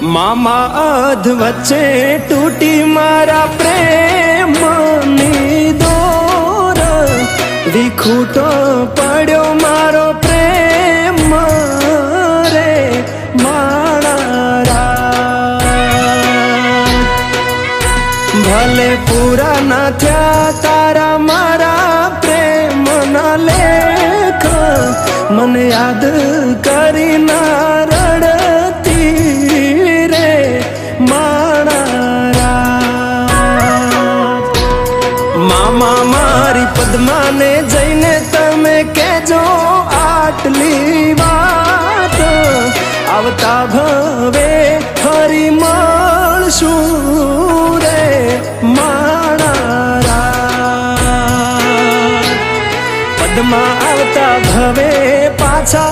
મામા અધ વચ્ચે તૂટી મારા પ્રેમની દોર. વિખૂટો પડ્યો મારો પ્રેમ રે માણા ભલે પૂરા ના થયા તારા મારા પ્રેમ ના લેખ, મને યાદ કરી ના મામા મારી પદ્માને જઈને તમે કેજો આટલી વાત. આવતા ભવે ફરી મળશું રે મારા પદ્મા આવતા ભવે પાછા